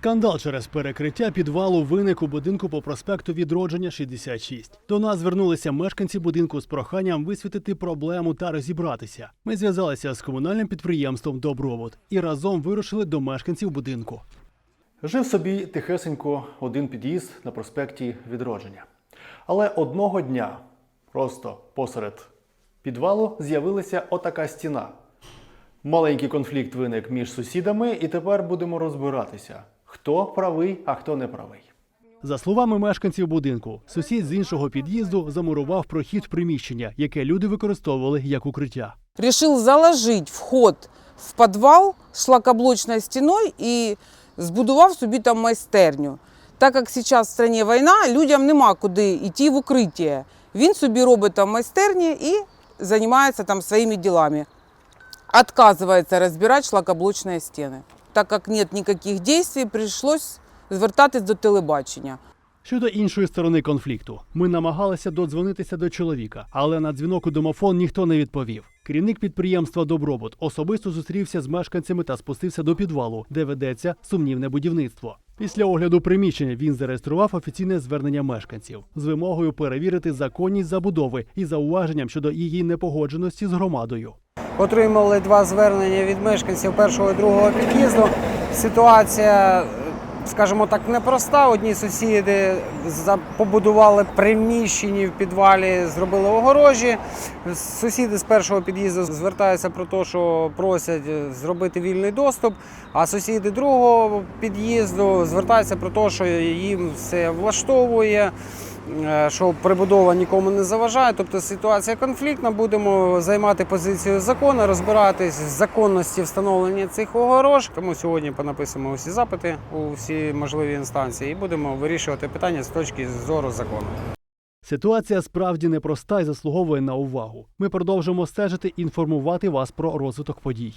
Скандал через перекриття підвалу виник у будинку по проспекту Відродження 66. До нас звернулися мешканці будинку з проханням висвітити проблему та розібратися. Ми зв'язалися з комунальним підприємством Добробут і разом вирушили до мешканців будинку. Жив собі тихесенько один під'їзд на проспекті Відродження. Але одного дня просто посеред підвалу з'явилася отака стіна. Маленький конфлікт виник між сусідами, і тепер будемо розбиратися, хто правий, а хто не правий. За словами мешканців будинку, сусід з іншого під'їзду замурував прохід приміщення, яке люди використовували як укриття. решил заложить вход в підвал шлакоблочною стіною і збудував собі там майстерню. Так як зараз в країні війна, людям нема куди йти в укриття. Він собі робить там майстерні і займається там своїми ділами. Отказывается розбирати шлакоблочні стіни. Так як нет ніяких дій, прийшлось звертатись до телебачення. Щодо іншої сторони конфлікту, ми намагалися додзвонитися до чоловіка, але на дзвінок у домофон ніхто не відповів. Керівник підприємства Добробут особисто зустрівся з мешканцями та спустився до підвалу, де ведеться сумнівне будівництво. Після огляду приміщення він зареєстрував офіційне звернення мешканців з вимогою перевірити законність забудови і зауваженням щодо її непогодженості з громадою. Отримали два звернення від мешканців першого і другого під'їзду. Ситуація, скажімо так, непроста. Одні сусіди побудували приміщення в підвалі, зробили огорожі. Сусіди з першого під'їзду звертаються про те, що просять зробити вільний доступ. А сусіди другого під'їзду звертаються про те, що їм все влаштовує. Е, Що прибудова нікому не заважає, тобто ситуація конфліктна. Будемо займати позицію закону, розбиратись в законності встановлення цих огорож. Тому сьогодні понаписуємо усі запити у всі можливі інстанції і будемо вирішувати питання з точки зору закону. Ситуація справді непроста і заслуговує на увагу. Ми продовжимо стежити і інформувати вас про розвиток подій.